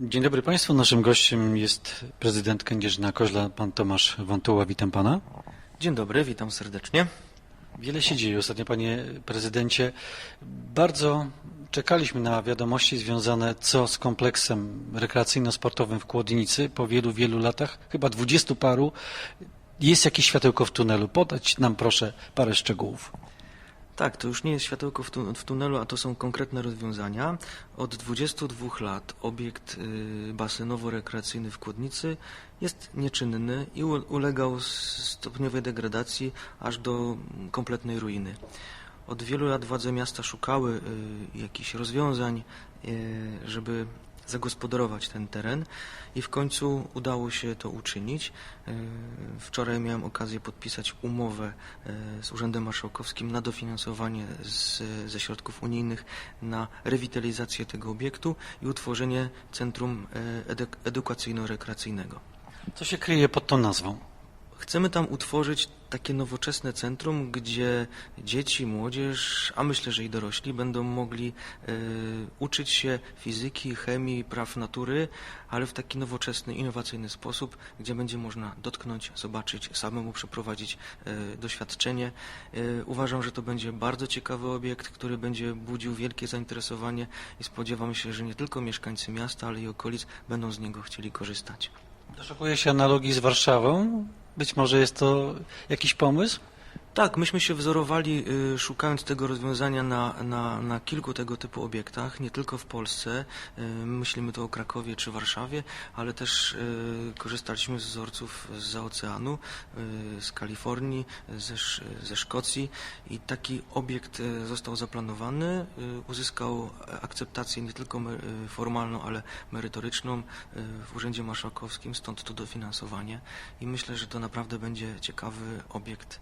Dzień dobry Państwu. Naszym gościem jest prezydent Kędzierzyna-Koźla, pan Tomasz Wantuła. Witam Pana. Dzień dobry, witam serdecznie. Wiele się dzieje ostatnio, Panie Prezydencie. Bardzo czekaliśmy na wiadomości związane co z kompleksem rekreacyjno-sportowym w Kłodnicy po wielu, wielu latach, chyba dwudziestu paru. Jest jakieś światełko w tunelu. Podać nam proszę parę szczegółów. Tak, to już nie jest światełko w, tu, w tunelu, a to są konkretne rozwiązania. Od 22 lat obiekt y, basenowo-rekreacyjny w Kłodnicy jest nieczynny i ulegał stopniowej degradacji aż do kompletnej ruiny. Od wielu lat władze miasta szukały y, jakichś rozwiązań, y, żeby zagospodarować ten teren i w końcu udało się to uczynić. Y, Wczoraj miałem okazję podpisać umowę y, z Urzędem Marszałkowskim na dofinansowanie z, ze środków unijnych na rewitalizację tego obiektu i utworzenie centrum eduk- edukacyjno-rekreacyjnego. Co się kryje pod tą nazwą? Chcemy tam utworzyć takie nowoczesne centrum, gdzie dzieci, młodzież, a myślę, że i dorośli będą mogli e, uczyć się fizyki, chemii, praw natury, ale w taki nowoczesny, innowacyjny sposób, gdzie będzie można dotknąć, zobaczyć, samemu przeprowadzić e, doświadczenie. E, uważam, że to będzie bardzo ciekawy obiekt, który będzie budził wielkie zainteresowanie i spodziewam się, że nie tylko mieszkańcy miasta, ale i okolic będą z niego chcieli korzystać. Doszukuje się analogii z Warszawą. Być może jest to jakiś pomysł? Tak, myśmy się wzorowali y, szukając tego rozwiązania na, na, na kilku tego typu obiektach, nie tylko w Polsce, y, myślimy tu o Krakowie czy Warszawie, ale też y, korzystaliśmy z wzorców z oceanu, z Kalifornii, ze, ze Szkocji i taki obiekt został zaplanowany, uzyskał akceptację nie tylko formalną, ale merytoryczną w Urzędzie Marszałkowskim, stąd to dofinansowanie i myślę, że to naprawdę będzie ciekawy obiekt.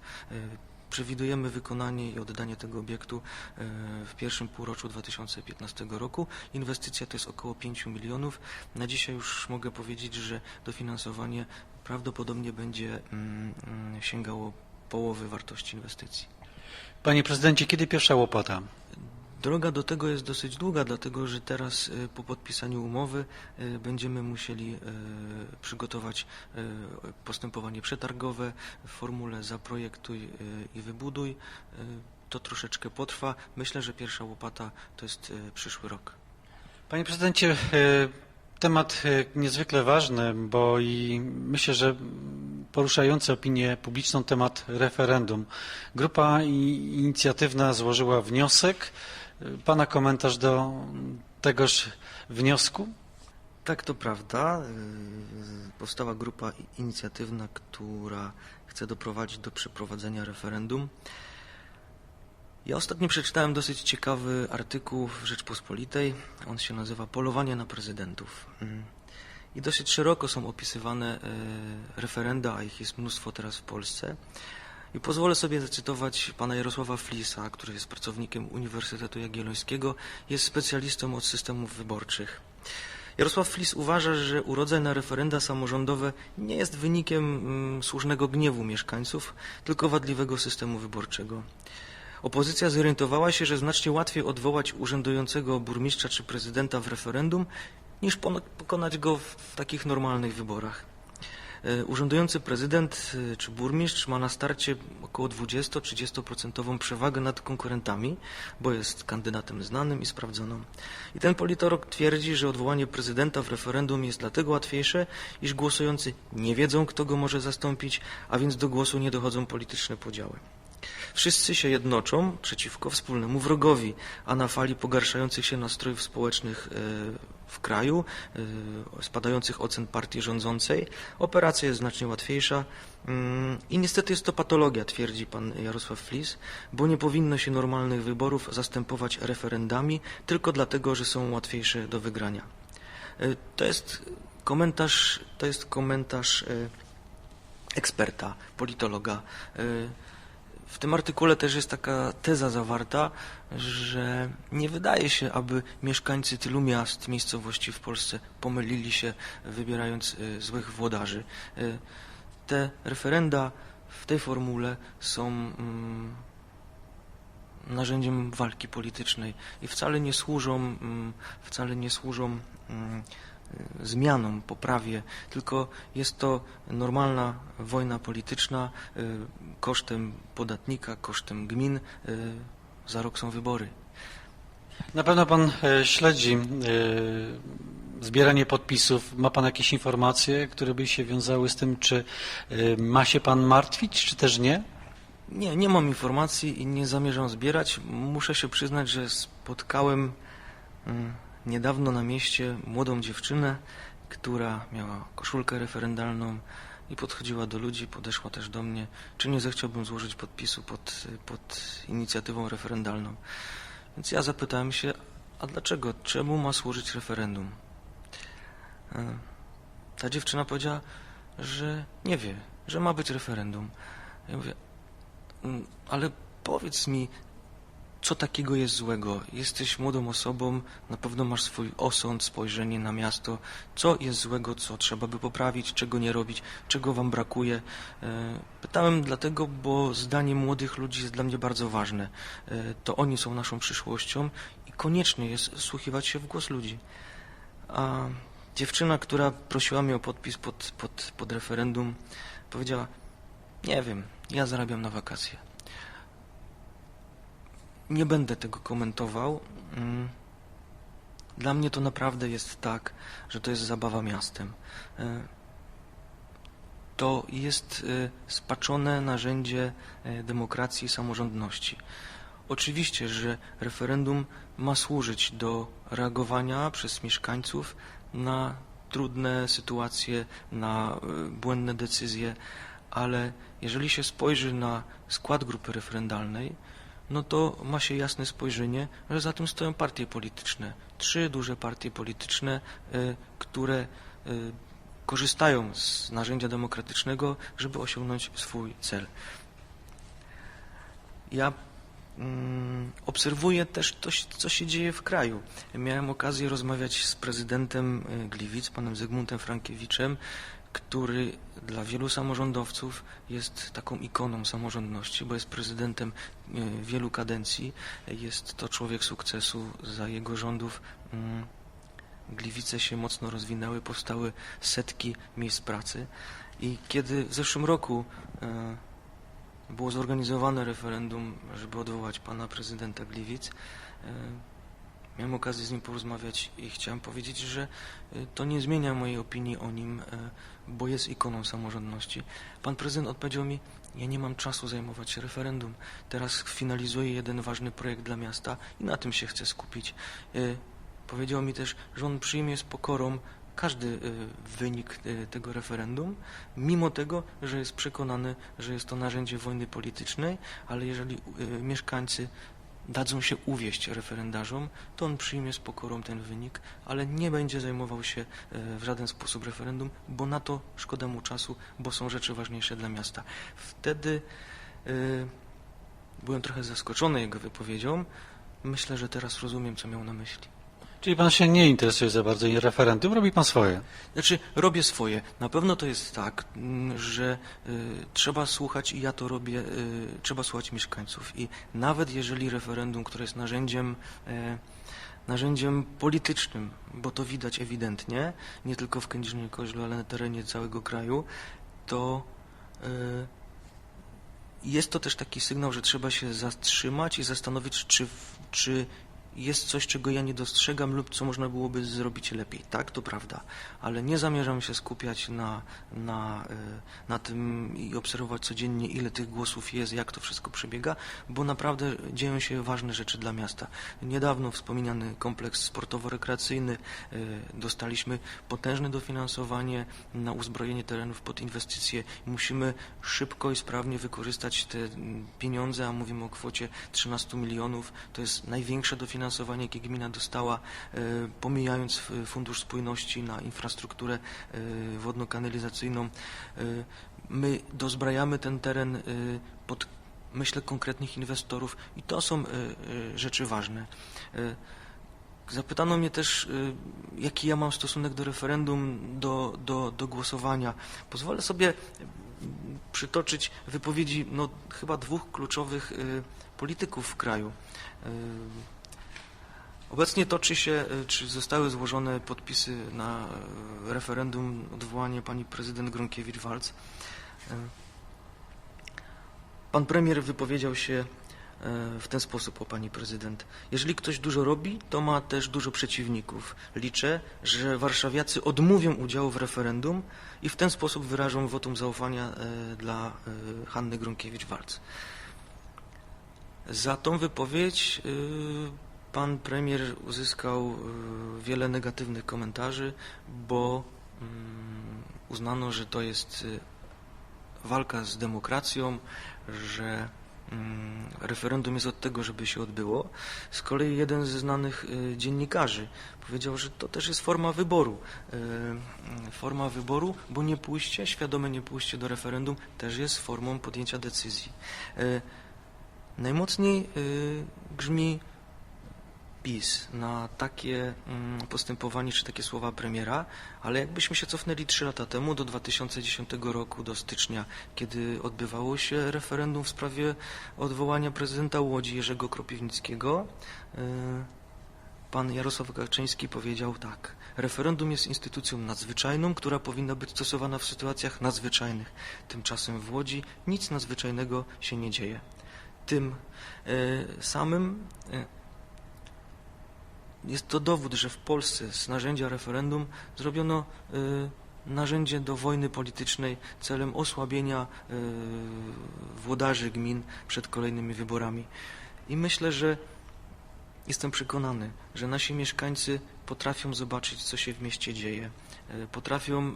Przewidujemy wykonanie i oddanie tego obiektu e, w pierwszym półroczu 2015 roku. Inwestycja to jest około 5 milionów. Na dzisiaj już mogę powiedzieć, że dofinansowanie prawdopodobnie będzie mm, mm, sięgało połowy wartości inwestycji. Panie Prezydencie, kiedy pierwsza łopata? Droga do tego jest dosyć długa, dlatego że teraz e, po podpisaniu umowy e, będziemy musieli e, przygotować postępowanie przetargowe w formule zaprojektuj i wybuduj. To troszeczkę potrwa. Myślę, że pierwsza łopata to jest przyszły rok. Panie prezydencie, temat niezwykle ważny, bo i myślę, że poruszający opinię publiczną temat referendum. Grupa inicjatywna złożyła wniosek. E, Pana komentarz do tegoż wniosku? Tak, to prawda. Powstała grupa inicjatywna, która chce doprowadzić do przeprowadzenia referendum. Ja ostatnio przeczytałem dosyć ciekawy artykuł w Rzeczpospolitej. On się nazywa Polowanie na prezydentów. Mm. I dosyć szeroko są opisywane y, referenda, a ich jest mnóstwo teraz w Polsce. I pozwolę sobie zacytować pana Jarosława Flisa, który jest pracownikiem Uniwersytetu Jagiellońskiego, jest specjalistą od systemów wyborczych. Jarosław Flis uważa, że urodzaj na referenda samorządowe nie jest wynikiem mm, słusznego gniewu mieszkańców, tylko wadliwego systemu wyborczego. Opozycja zorientowała się, że znacznie łatwiej odwołać urzędującego burmistrza czy prezydenta w referendum, niż pokonać go w takich normalnych wyborach. E, Urzędujący prezydent e, czy burmistrz ma na starcie około 20-30% przewagę nad konkurentami, bo jest kandydatem znanym i sprawdzonym. I ten politolog twierdzi, że odwołanie prezydenta w referendum jest dlatego łatwiejsze, iż głosujący nie wiedzą, kto go może zastąpić, a więc do głosu nie dochodzą polityczne podziały. Wszyscy się jednoczą przeciwko wspólnemu wrogowi, a na fali pogarszających się nastrojów społecznych e, w kraju, e, spadających ocen partii rządzącej, operacja jest znacznie łatwiejsza mm, i niestety jest to patologia, twierdzi pan Jarosław Flis, bo nie powinno się normalnych wyborów zastępować referendami tylko dlatego, że są łatwiejsze do wygrania. E, To jest komentarz, to jest komentarz e, eksperta, politologa. W tym artykule też jest taka teza zawarta, że nie wydaje się, aby mieszkańcy tylu miast, miejscowości w Polsce pomylili się wybierając y, złych włodarzy. Y, Te referenda w tej formule są mm, narzędziem walki politycznej i wcale nie służą, mm, wcale nie służą mm, zmianom, poprawie, tylko jest to normalna wojna polityczna y, kosztem podatnika, kosztem gmin. y, Za rok są wybory. Na pewno pan e, śledzi e, zbieranie podpisów. Ma pan jakieś informacje, które by się wiązały z tym, czy e, ma się pan martwić, czy też nie? Nie, nie mam informacji i nie zamierzam zbierać. Muszę się przyznać, że spotkałem mm, niedawno na mieście młodą dziewczynę, która miała koszulkę referendalną i podchodziła do ludzi, podeszła też do mnie, czy nie zechciałbym złożyć podpisu pod, pod inicjatywą referendalną. Więc ja zapytałem się, a dlaczego, czemu ma służyć referendum? E, Ta dziewczyna powiedziała, że nie wie, że ma być referendum. Ja mówię, "Mm, ale powiedz mi, co takiego jest złego? Jesteś młodą osobą, na pewno masz swój osąd, spojrzenie na miasto. Co jest złego, co trzeba by poprawić, czego nie robić, czego wam brakuje? E, Pytałem dlatego, bo zdanie młodych ludzi jest dla mnie bardzo ważne. E, To oni są naszą przyszłością i koniecznie jest słuchiwać się w głos ludzi. A dziewczyna, która prosiła mnie o podpis pod, pod, pod referendum, powiedziała, nie wiem, ja zarabiam na wakacje. Nie będę tego komentował. Mm. Dla mnie to naprawdę jest tak, że to jest zabawa miastem. E, To jest e, spaczone narzędzie e, demokracji i samorządności. Oczywiście, że referendum ma służyć do reagowania przez mieszkańców na trudne sytuacje, na błędne decyzje, ale jeżeli się spojrzy na skład grupy referendalnej, no to ma się jasne spojrzenie, że za tym stoją partie polityczne. Trzy duże partie polityczne, y, które y, korzystają z narzędzia demokratycznego, żeby osiągnąć swój cel. Ja mm, obserwuję też to, co się dzieje w kraju. Miałem okazję rozmawiać z prezydentem y, Gliwic, panem Zygmuntem Frankiewiczem, który dla wielu samorządowców jest taką ikoną samorządności, bo jest prezydentem y, wielu kadencji. Jest to człowiek sukcesu. Za jego rządów mm, Gliwice się mocno rozwinęły, powstały setki miejsc pracy. I kiedy w zeszłym roku y, było zorganizowane referendum, żeby odwołać pana prezydenta Gliwic, y, miałem okazję z nim porozmawiać i chciałem powiedzieć, że y, to nie zmienia mojej opinii o nim, y, bo jest ikoną samorządności. Pan prezydent odpowiedział mi, ja nie mam czasu zajmować się referendum. Teraz finalizuję jeden ważny projekt dla miasta i na tym się chcę skupić. Y, Powiedział mi też, że on przyjmie z pokorą każdy wynik tego referendum, mimo tego, że jest przekonany, że jest to narzędzie wojny politycznej, ale jeżeli mieszkańcy dadzą się uwieść referendarzom, to on przyjmie z pokorą ten wynik, ale nie będzie zajmował się e, w żaden sposób referendum, bo na to szkoda mu czasu, bo są rzeczy ważniejsze dla miasta. Wtedy e, byłem trochę zaskoczony jego wypowiedzią. Myślę, że teraz rozumiem, co miał na myśli. Czyli pan się nie interesuje za bardzo referendum, robi pan swoje. Znaczy, robię swoje. Na pewno to jest tak, mm, że y, trzeba słuchać, i ja to robię, y, trzeba słuchać mieszkańców. I nawet jeżeli referendum, które jest narzędziem, y, narzędziem politycznym, bo to widać ewidentnie, nie tylko w Kędzierzynie Koźlu, ale na terenie całego kraju, to y, jest to też taki sygnał, że trzeba się zatrzymać i zastanowić, czy, czy jest coś, czego ja nie dostrzegam lub co można byłoby zrobić lepiej. Tak, to prawda, ale nie zamierzam się skupiać na, na, y, na tym i obserwować codziennie, ile tych głosów jest, jak to wszystko przebiega, bo naprawdę dzieją się ważne rzeczy dla miasta. Niedawno wspominany kompleks sportowo-rekreacyjny, y, dostaliśmy potężne dofinansowanie na uzbrojenie terenów pod inwestycje. Musimy szybko i sprawnie wykorzystać te pieniądze, a mówimy o kwocie 13 milionów. To jest największe dofinansowanie, jakie gmina dostała, e, pomijając f- Fundusz Spójności na infrastrukturę e, wodno-kanalizacyjną. E, My dozbrajamy ten teren e, pod, myślę, konkretnych inwestorów i to są e, e, rzeczy ważne. E, Zapytano mnie też, jaki ja mam stosunek do referendum, do, do, do głosowania. Pozwolę sobie y, przytoczyć wypowiedzi no, chyba dwóch kluczowych polityków w kraju. Obecnie toczy się, e, czy zostały złożone podpisy na e, referendum odwołanie pani prezydent Gronkiewicz-Walc. E, Pan premier wypowiedział się w ten sposób o pani prezydent. Jeżeli ktoś dużo robi, to ma też dużo przeciwników. Liczę, że warszawiacy odmówią udziału w referendum i w ten sposób wyrażą wotum zaufania dla Hanny Gronkiewicz-Walc. Za tą wypowiedź pan premier uzyskał y, wiele negatywnych komentarzy, bo mm, uznano, że to jest y, walka z demokracją, że mm, referendum jest od tego, żeby się odbyło. Z kolei jeden ze znanych y, dziennikarzy powiedział, że to też jest forma wyboru. Forma wyboru, bo nie pójście, świadome nie pójście do referendum też jest formą podjęcia decyzji. Najmocniej grzmi PiS na takie mm, postępowanie czy takie słowa premiera, ale jakbyśmy się cofnęli trzy lata temu do 2010 roku, do stycznia, kiedy odbywało się referendum w sprawie odwołania prezydenta Łodzi Jerzego Kropiwnickiego, y, pan Jarosław Kaczyński powiedział tak. Referendum jest instytucją nadzwyczajną, która powinna być stosowana w sytuacjach nadzwyczajnych. Tymczasem w Łodzi nic nadzwyczajnego się nie dzieje tym e, samym e, jest to dowód, że w Polsce z narzędzia referendum zrobiono e, narzędzie do wojny politycznej celem osłabienia e, włodarzy gmin przed kolejnymi wyborami. I myślę, że jestem przekonany, że nasi mieszkańcy potrafią zobaczyć, co się w mieście dzieje. E, Potrafią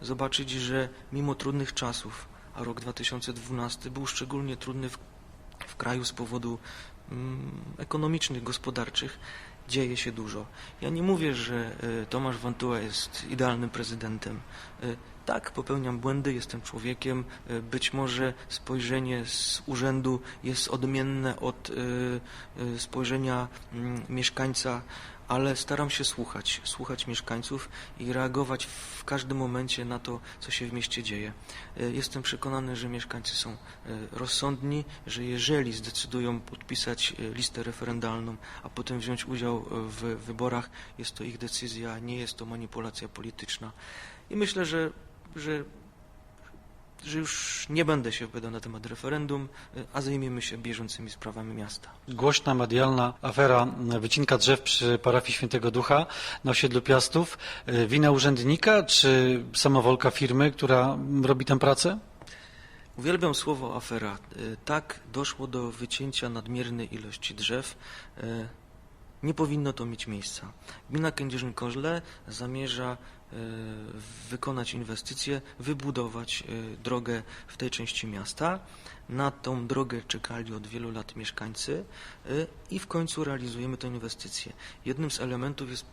zobaczyć, że mimo trudnych czasów, a rok 2012 był szczególnie trudny w w kraju z powodu mm, ekonomicznych, gospodarczych dzieje się dużo. Ja nie mówię, że e, Tomasz Wantuła jest idealnym prezydentem. E, Tak, popełniam błędy, jestem człowiekiem. e, Być może spojrzenie z urzędu jest odmienne od spojrzenia mm, mieszkańca, ale staram się słuchać, słuchać mieszkańców i reagować w każdym momencie na to, co się w mieście dzieje. E, Jestem przekonany, że mieszkańcy są e, rozsądni, że jeżeli zdecydują podpisać e, listę referendalną, a potem wziąć udział w wyborach, jest to ich decyzja, nie jest to manipulacja polityczna. I myślę, że, że, że już nie będę się wypowiadał na temat referendum, a zajmiemy się bieżącymi sprawami miasta. Głośna, medialna afera wycinka drzew przy parafii Świętego Ducha na osiedlu Piastów. Wina urzędnika czy samowolka firmy, która robi tę pracę? Uwielbiam słowo afera. Tak, doszło do wycięcia nadmiernej ilości drzew. Nie powinno to mieć miejsca. Gmina Kędzierzyn-Koźle zamierza wykonać inwestycje, wybudować e, drogę w tej części miasta. Na tą drogę czekali od wielu lat mieszkańcy e, i w końcu realizujemy tę inwestycję. Jednym z elementów jest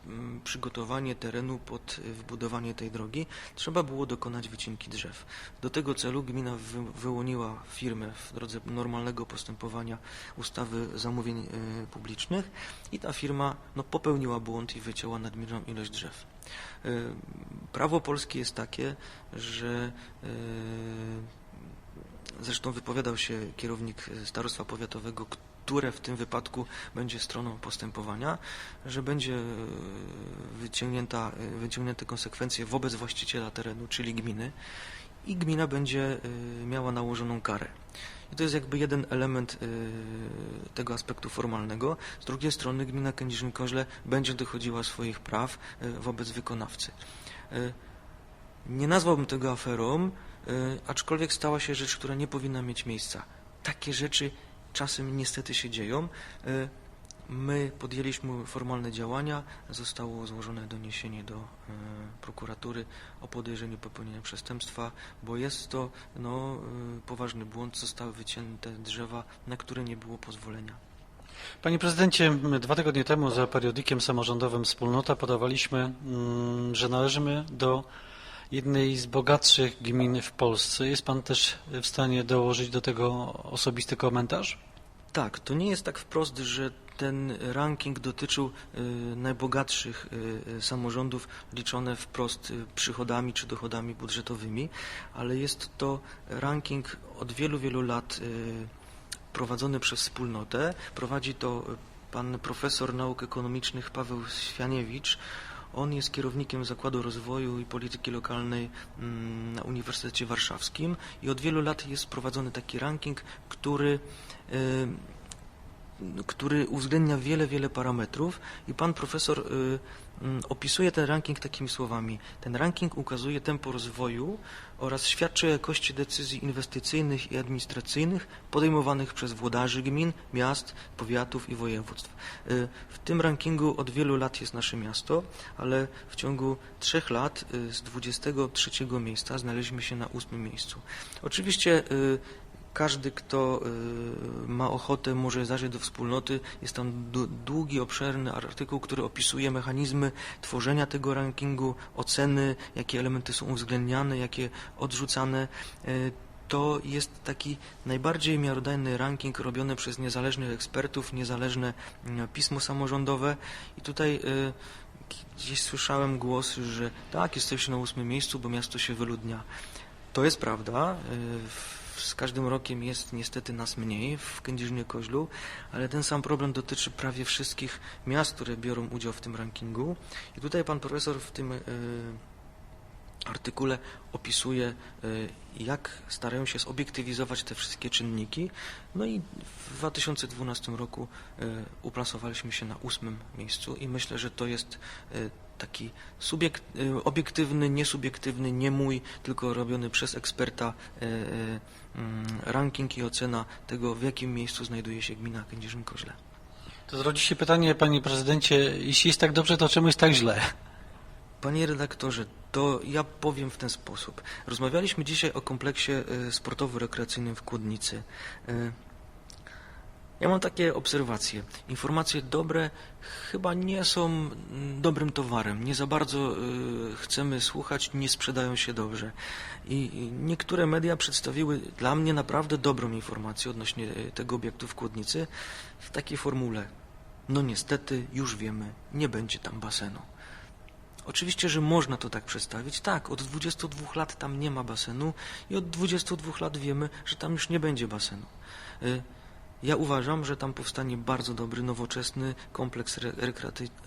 przygotowanie terenu pod e, wybudowanie tej drogi. Trzeba było dokonać wycinki drzew. Do tego celu gmina wy, wyłoniła firmę w drodze normalnego postępowania ustawy zamówień e, publicznych i ta firma no, popełniła błąd i wycięła nadmierną ilość drzew. E, Prawo polskie jest takie, że e, zresztą wypowiadał się kierownik starostwa powiatowego, które w tym wypadku będzie stroną postępowania, że będzie e, wyciągnięta, wyciągnięte konsekwencje wobec właściciela terenu, czyli gminy i gmina będzie miała nałożoną karę. I to jest jakby jeden element e, tego aspektu formalnego. Z drugiej strony gmina Kędzierzyn-Koźle będzie dochodziła swoich praw e, wobec wykonawcy. E, Nie nazwałbym tego aferą, aczkolwiek stała się rzecz, która nie powinna mieć miejsca. Takie rzeczy czasem niestety się dzieją. My podjęliśmy formalne działania, zostało złożone doniesienie do e, prokuratury o podejrzeniu popełnienia przestępstwa, bo jest to no, e, poważny błąd, zostały wycięte drzewa, na które nie było pozwolenia. Panie prezydencie, dwa tygodnie temu za periodikiem samorządowym Wspólnota podawaliśmy, mm, że należymy do jednej z bogatszych gmin w Polsce. Jest pan też w stanie dołożyć do tego osobisty komentarz? Tak, to nie jest tak wprost, że ten ranking dotyczył y, najbogatszych y, y, samorządów liczone wprost przychodami czy dochodami budżetowymi, ale jest to ranking od wielu, wielu lat prowadzony przez wspólnotę. Prowadzi to pan profesor nauk ekonomicznych Paweł Świaniewicz. On jest kierownikiem Zakładu Rozwoju i Polityki Lokalnej mm, na Uniwersytecie Warszawskim i od wielu lat jest prowadzony taki ranking, który który uwzględnia wiele, wiele parametrów i pan profesor y, mm, opisuje ten ranking takimi słowami. Ten ranking ukazuje tempo rozwoju oraz świadczy o jakości decyzji inwestycyjnych i administracyjnych podejmowanych przez włodarzy gmin, miast, powiatów i województw. Y, W tym rankingu od wielu lat jest nasze miasto, ale w ciągu trzech lat y, z 23 miejsca znaleźliśmy się na ósmym miejscu. Oczywiście każdy, kto y, ma ochotę, może zajrzeć do wspólnoty. Jest tam długi, obszerny artykuł, który opisuje mechanizmy tworzenia tego rankingu, oceny, jakie elementy są uwzględniane, jakie odrzucane. Y, To jest taki najbardziej miarodajny ranking robiony przez niezależnych ekspertów, niezależne mm, pismo samorządowe. I tutaj y, gdzieś słyszałem głos, że tak, jesteście na ósmym miejscu, bo miasto się wyludnia. To jest prawda. Z każdym rokiem jest niestety nas mniej w Kędzierzynie-Koźlu, ale ten sam problem dotyczy prawie wszystkich miast, które biorą udział w tym rankingu. I tutaj pan profesor w tym y, artykule opisuje, y, jak starają się zobiektywizować te wszystkie czynniki. No i w 2012 roku y, uplasowaliśmy się na ósmym miejscu i myślę, że to jest y, taki subiekt, obiektywny, niesubiektywny, nie mój, tylko robiony przez eksperta mm, ranking i ocena tego, w jakim miejscu znajduje się gmina Kędzierzyn-Koźle. To zrodzi się pytanie, panie prezydencie, jeśli jest tak dobrze, to czemu jest tak źle? Panie redaktorze, to ja powiem w ten sposób. Rozmawialiśmy dzisiaj o kompleksie y, sportowo-rekreacyjnym w Kłodnicy. Y, Ja mam takie obserwacje. Informacje dobre chyba nie są dobrym towarem. Nie za bardzo y, chcemy słuchać, nie sprzedają się dobrze. I niektóre media przedstawiły dla mnie naprawdę dobrą informację odnośnie tego obiektu w Kłodnicy w takiej formule. No niestety, już wiemy, nie będzie tam basenu. Oczywiście, że można to tak przedstawić. Tak, od 22 lat tam nie ma basenu i od 22 lat wiemy, że tam już nie będzie basenu. Y, Ja uważam, że tam powstanie bardzo dobry, nowoczesny kompleks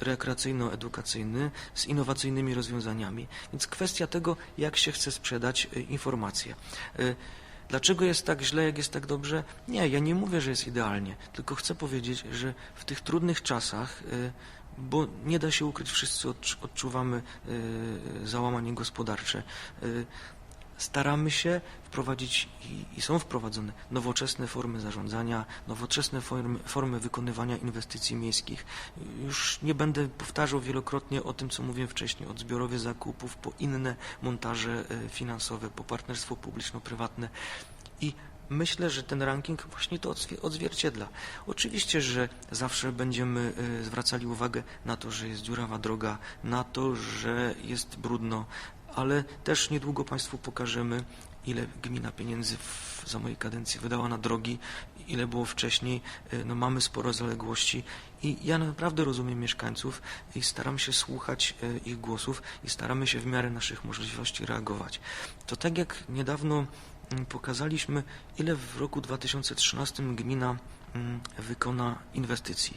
rekreacyjno-edukacyjny z innowacyjnymi rozwiązaniami. Więc kwestia tego, jak się chce sprzedać y, informacje. Y, Dlaczego jest tak źle, jak jest tak dobrze? Nie, ja nie mówię, że jest idealnie, tylko chcę powiedzieć, że w tych trudnych czasach, bo nie da się ukryć, wszyscy odczu- odczuwamy y, załamanie gospodarcze, y, staramy się wprowadzić i, i są wprowadzone nowoczesne formy zarządzania, nowoczesne formy, formy wykonywania inwestycji miejskich. Już nie będę powtarzał wielokrotnie o tym, co mówiłem wcześniej, od zbiorowych zakupów po inne montaże e, finansowe, po partnerstwo publiczno-prywatne i Myślę, że ten ranking właśnie to odzwie- odzwierciedla. Oczywiście, że zawsze będziemy e, zwracali uwagę na to, że jest dziurawa droga, na to, że jest brudno, ale też niedługo Państwu pokażemy, ile gmina pieniędzy w, za mojej kadencji wydała na drogi, ile było wcześniej. E, No, mamy sporo zaległości i ja naprawdę rozumiem mieszkańców i staram się słuchać e, ich głosów i staramy się w miarę naszych możliwości reagować. To tak jak niedawno pokazaliśmy, ile w roku 2013 gmina mm, wykona inwestycji.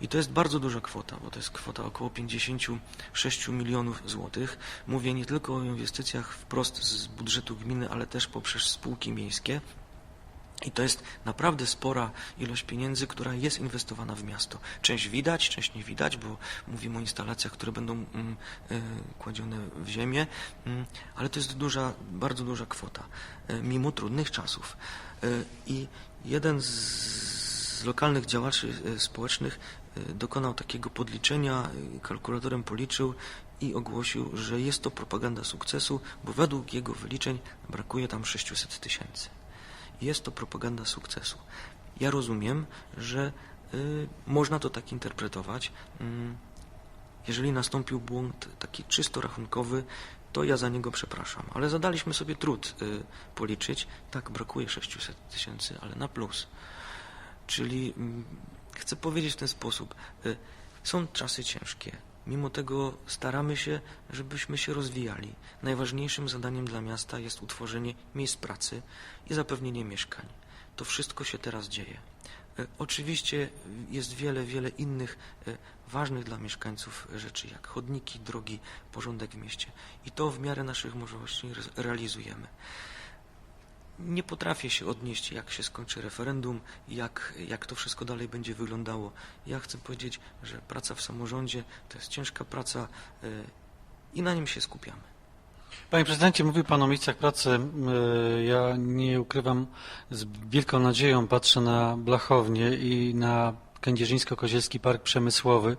I to jest bardzo duża kwota, bo to jest kwota około 56 milionów złotych. Mówię nie tylko o inwestycjach wprost z budżetu gminy, ale też poprzez spółki miejskie. I to jest naprawdę spora ilość pieniędzy, która jest inwestowana w miasto. Część widać, część nie widać, bo mówimy o instalacjach, które będą mm, e, kładzione w ziemię, mm, ale to jest duża, bardzo duża kwota, e, mimo trudnych czasów. E, I jeden z, lokalnych działaczy społecznych dokonał takiego podliczenia, kalkulatorem policzył i ogłosił, że jest to propaganda sukcesu, bo według jego wyliczeń brakuje tam 600 tysięcy. Jest to propaganda sukcesu. Ja rozumiem, że y, można to tak interpretować. Mm, jeżeli nastąpił błąd taki czysto rachunkowy, to ja za niego przepraszam. Ale zadaliśmy sobie trud y, policzyć. Tak, brakuje 600 tysięcy, ale na plus. Czyli mm, chcę powiedzieć w ten sposób. Y, są czasy ciężkie. Mimo tego staramy się, żebyśmy się rozwijali. Najważniejszym zadaniem dla miasta jest utworzenie miejsc pracy i zapewnienie mieszkań. To wszystko się teraz dzieje. E, Oczywiście jest wiele, wiele innych e, ważnych dla mieszkańców rzeczy, jak chodniki, drogi, porządek w mieście. I to w miarę naszych możliwości re- realizujemy. Nie potrafię się odnieść, jak się skończy referendum, jak, jak to wszystko dalej będzie wyglądało. Ja chcę powiedzieć, że praca w samorządzie to jest ciężka praca e, i na nim się skupiamy. Panie prezydencie, mówił pan o miejscach pracy. E, Ja nie ukrywam, z wielką nadzieją patrzę na Blachownię i na Kędzierzyńsko-Kozielski Park Przemysłowy.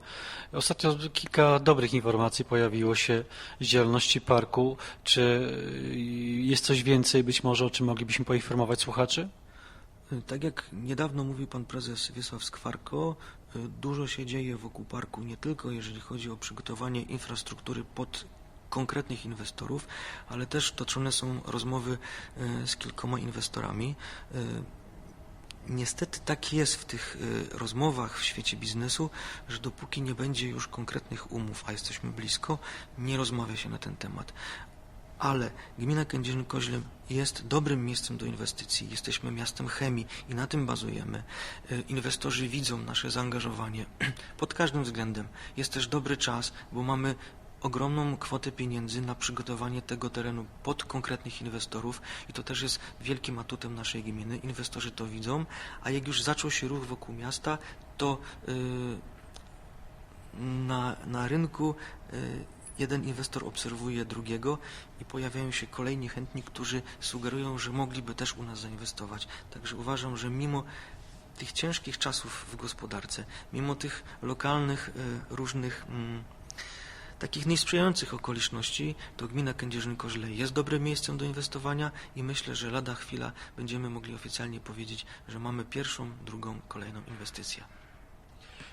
Ostatnio kilka dobrych informacji pojawiło się z działalności parku. Czy e, jest coś więcej być może, o czym moglibyśmy poinformować słuchaczy? Tak jak niedawno mówił pan prezes Wiesław Skwarko, dużo się dzieje wokół parku, nie tylko jeżeli chodzi o przygotowanie infrastruktury pod konkretnych inwestorów, ale też toczone są rozmowy y, z kilkoma inwestorami. Niestety tak jest w tych y, rozmowach w świecie biznesu, że dopóki nie będzie już konkretnych umów, a jesteśmy blisko, nie rozmawia się na ten temat. Ale gmina Kędzierzyn-Koźle jest dobrym miejscem do inwestycji. Jesteśmy miastem chemii i na tym bazujemy. Y, Inwestorzy widzą nasze zaangażowanie pod każdym względem. Jest też dobry czas, bo mamy ogromną kwotę pieniędzy na przygotowanie tego terenu pod konkretnych inwestorów i to też jest wielkim atutem naszej gminy. Inwestorzy to widzą, a jak już zaczął się ruch wokół miasta, to y, na, na rynku y, jeden inwestor obserwuje drugiego i pojawiają się kolejni chętni, którzy sugerują, że mogliby też u nas zainwestować. Także uważam, że mimo tych ciężkich czasów w gospodarce, mimo tych lokalnych y, różnych mm, takich niesprzyjających okoliczności, to gmina Kędzierzyn-Koźle jest dobrym miejscem do inwestowania i myślę, że lada chwila będziemy mogli oficjalnie powiedzieć, że mamy pierwszą, drugą, kolejną inwestycję.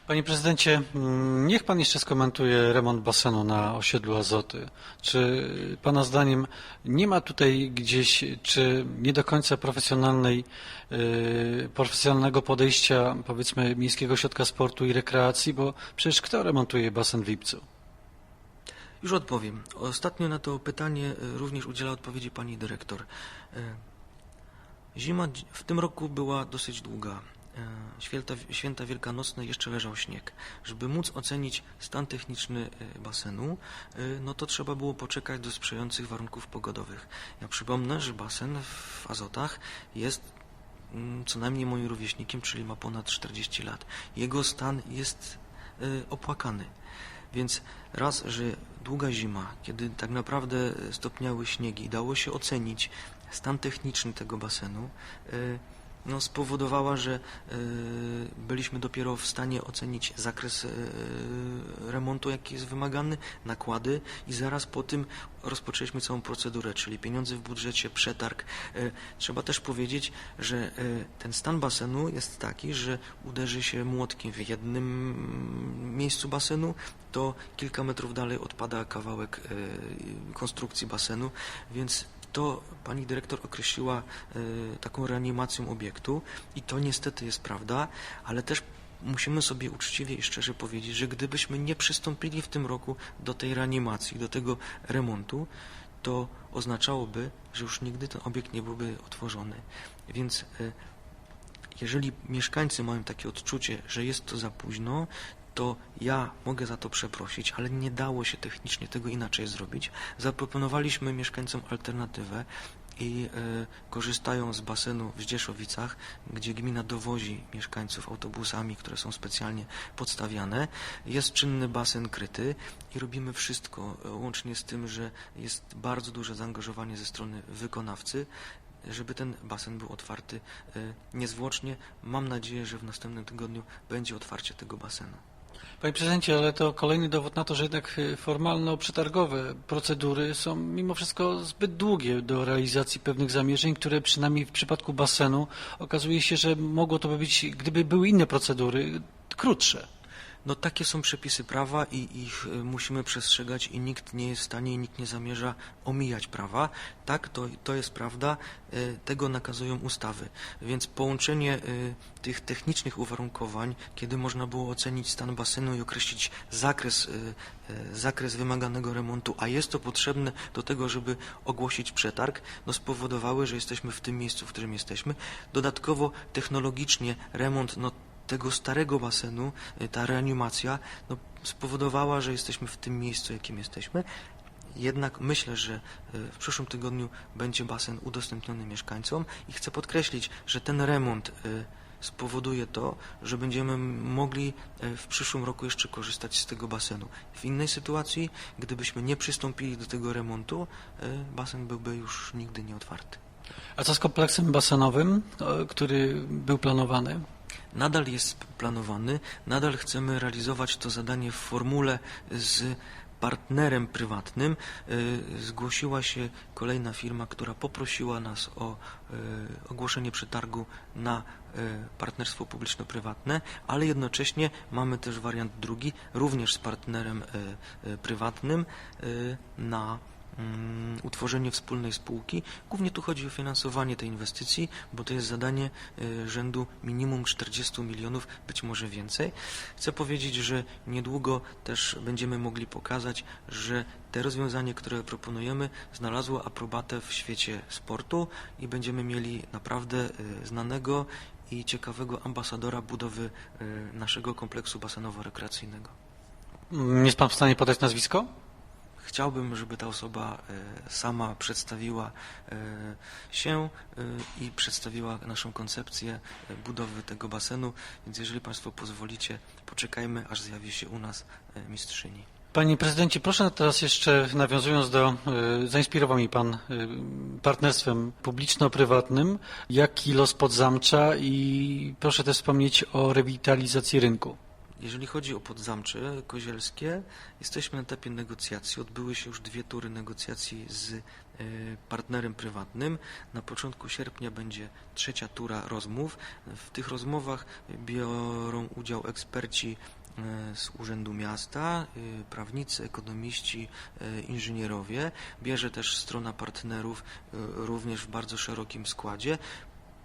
Panie prezydencie, mm, niech pan jeszcze skomentuje remont basenu na osiedlu Azoty. Czy pana zdaniem nie ma tutaj gdzieś, czy nie do końca profesjonalnej, yy, profesjonalnego podejścia, powiedzmy, Miejskiego Ośrodka Sportu i Rekreacji, bo przecież kto remontuje basen w Lipcu? Już odpowiem. Ostatnio na to pytanie e, również udziela odpowiedzi pani dyrektor. E, Zima w tym roku była dosyć długa. E, Święta, święta wielkanocne jeszcze leżał śnieg. Żeby móc ocenić stan techniczny basenu, no to trzeba było poczekać do sprzyjających warunków pogodowych. Ja przypomnę, że basen w Azotach jest mm, co najmniej moim rówieśnikiem, czyli ma ponad 40 lat. Jego stan jest opłakany. Więc raz, że długa zima, kiedy tak naprawdę stopniały śniegi, dało się ocenić stan techniczny tego basenu, y, no, spowodowała, że y, byliśmy dopiero w stanie ocenić zakres y, remontu, jaki jest wymagany, nakłady i zaraz po tym rozpoczęliśmy całą procedurę, czyli pieniądze w budżecie, przetarg. Y, Trzeba też powiedzieć, że ten stan basenu jest taki, że uderzy się młotkiem w jednym miejscu basenu, to kilka metrów dalej odpada kawałek konstrukcji basenu, więc to pani dyrektor określiła y, taką reanimacją obiektu i to niestety jest prawda, ale też musimy sobie uczciwie i szczerze powiedzieć, że gdybyśmy nie przystąpili w tym roku do tej reanimacji, do tego remontu, to oznaczałoby, że już nigdy ten obiekt nie byłby otworzony. Więc y, jeżeli mieszkańcy mają takie odczucie, że jest to za późno, to ja mogę za to przeprosić, ale nie dało się technicznie tego inaczej zrobić. Zaproponowaliśmy mieszkańcom alternatywę i e, korzystają z basenu w Zdzieszowicach, gdzie gmina dowozi mieszkańców autobusami, które są specjalnie podstawiane. Jest czynny basen kryty i robimy wszystko, e, łącznie z tym, że jest bardzo duże zaangażowanie ze strony wykonawcy, żeby ten basen był otwarty e, niezwłocznie. Mam nadzieję, że w następnym tygodniu będzie otwarcie tego basenu. Panie prezydencie, ale to kolejny dowód na to, że jednak y, formalno-przetargowe procedury są mimo wszystko zbyt długie do realizacji pewnych zamierzeń, które przynajmniej w przypadku basenu okazuje się, że mogło to być, gdyby były inne procedury, krótsze. No takie są przepisy prawa i ich y, musimy przestrzegać i nikt nie jest w stanie i nikt nie zamierza omijać prawa. Tak, to, to jest prawda, y, tego nakazują ustawy. Więc połączenie y, tych technicznych uwarunkowań, kiedy można było ocenić stan basenu i określić zakres, zakres wymaganego remontu, a jest to potrzebne do tego, żeby ogłosić przetarg, no spowodowały, że jesteśmy w tym miejscu, w którym jesteśmy. Dodatkowo technologicznie remont no, tego starego basenu, y, ta reanimacja, no, spowodowała, że jesteśmy w tym miejscu, jakim jesteśmy. Jednak myślę, że y, w przyszłym tygodniu będzie basen udostępniony mieszkańcom i chcę podkreślić, że ten remont y, spowoduje to, że będziemy mogli w przyszłym roku jeszcze korzystać z tego basenu. W innej sytuacji, gdybyśmy nie przystąpili do tego remontu, basen byłby już nigdy nie otwarty. A co z kompleksem basenowym, który był planowany? Nadal jest planowany, nadal chcemy realizować to zadanie w formule z partnerem prywatnym. Y, Zgłosiła się kolejna firma, która poprosiła nas o y, ogłoszenie przetargu na y, partnerstwo publiczno-prywatne, ale jednocześnie mamy też wariant drugi, również z partnerem prywatnym na utworzenie wspólnej spółki. Głównie tu chodzi o finansowanie tej inwestycji, bo to jest zadanie y, rzędu minimum 40 milionów, być może więcej. Chcę powiedzieć, że niedługo też będziemy mogli pokazać, że te rozwiązanie, które proponujemy, znalazło aprobatę w świecie sportu i będziemy mieli naprawdę y, znanego i ciekawego ambasadora budowy y, naszego kompleksu basenowo-rekreacyjnego. Mm, Jest pan w stanie podać nazwisko? Chciałbym, żeby ta osoba e, sama przedstawiła e, się e, i przedstawiła naszą koncepcję budowy tego basenu, więc jeżeli Państwo pozwolicie, poczekajmy, aż zjawi się u nas mistrzyni. Panie prezydencie, proszę teraz jeszcze, nawiązując do, zainspirował mi pan partnerstwem publiczno-prywatnym, jaki los Podzamcza i proszę też wspomnieć o rewitalizacji rynku. Jeżeli chodzi o Podzamcze Kozielskie, jesteśmy na etapie negocjacji. Odbyły się już dwie tury negocjacji z e, partnerem prywatnym. Na początku sierpnia będzie trzecia tura rozmów. W tych rozmowach biorą udział eksperci e, z Urzędu Miasta, e, prawnicy, ekonomiści, inżynierowie. Bierze też strona partnerów również w bardzo szerokim składzie.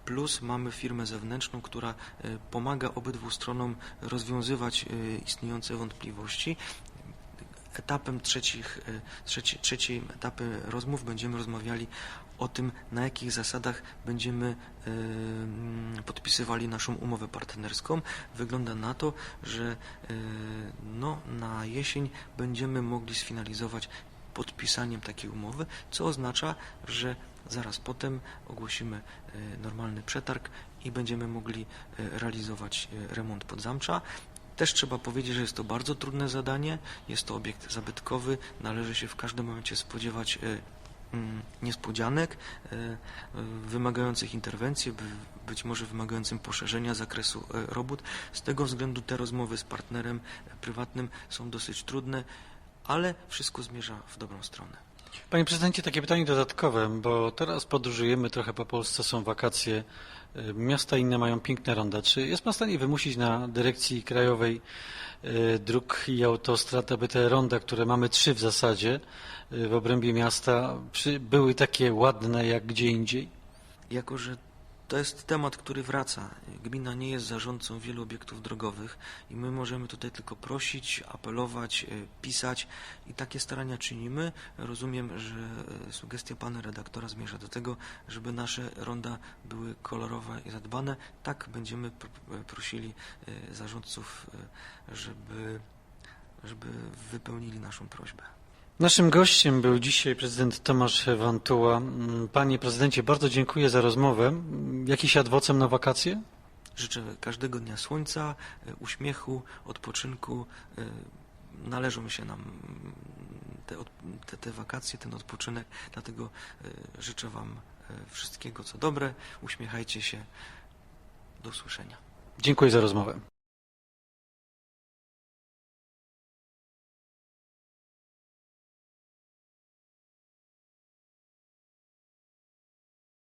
Plus mamy firmę zewnętrzną, która e, pomaga obydwu stronom rozwiązywać e, istniejące wątpliwości. Etapem trzecich, e, trzeci, trzecim etapy rozmów będziemy rozmawiali o tym, na jakich zasadach będziemy mm, podpisywali naszą umowę partnerską. Wygląda na to, że no, na jesień będziemy mogli sfinalizować podpisaniem takiej umowy, co oznacza, że zaraz potem ogłosimy e, normalny przetarg i będziemy mogli e, realizować e, remont podzamcza. Też trzeba powiedzieć, że jest to bardzo trudne zadanie, jest to obiekt zabytkowy, należy się w każdym momencie spodziewać mm, niespodzianek wymagających interwencji, by- być może wymagającym poszerzenia zakresu robót. Z tego względu te rozmowy z partnerem prywatnym są dosyć trudne, ale wszystko zmierza w dobrą stronę. Panie prezydencie, takie pytanie dodatkowe, bo teraz podróżujemy trochę po Polsce, są wakacje, y, miasta inne mają piękne ronda. Czy jest pan w stanie wymusić na dyrekcji krajowej y, dróg i autostrad, aby te ronda, które mamy trzy w zasadzie y, w obrębie miasta, były takie ładne jak gdzie indziej? Jako, że to jest temat, który wraca. Gmina nie jest zarządcą wielu obiektów drogowych i my możemy tutaj tylko prosić, apelować, e, pisać i takie starania czynimy. Rozumiem, że e, sugestia pana redaktora zmierza do tego, żeby nasze ronda były kolorowe i zadbane. Tak będziemy e, prosili zarządców, żeby, żeby wypełnili naszą prośbę. Naszym gościem był dzisiaj prezydent Tomasz Wantuła. Mm, Panie prezydencie, bardzo dziękuję za rozmowę. Jakiś adwocem na wakacje? Życzę każdego dnia słońca, e, uśmiechu, odpoczynku. e, Należą się nam te, te, te wakacje, ten odpoczynek, dlatego e, życzę Wam wszystkiego co dobre. Uśmiechajcie się. Do usłyszenia. Dziękuję za rozmowę.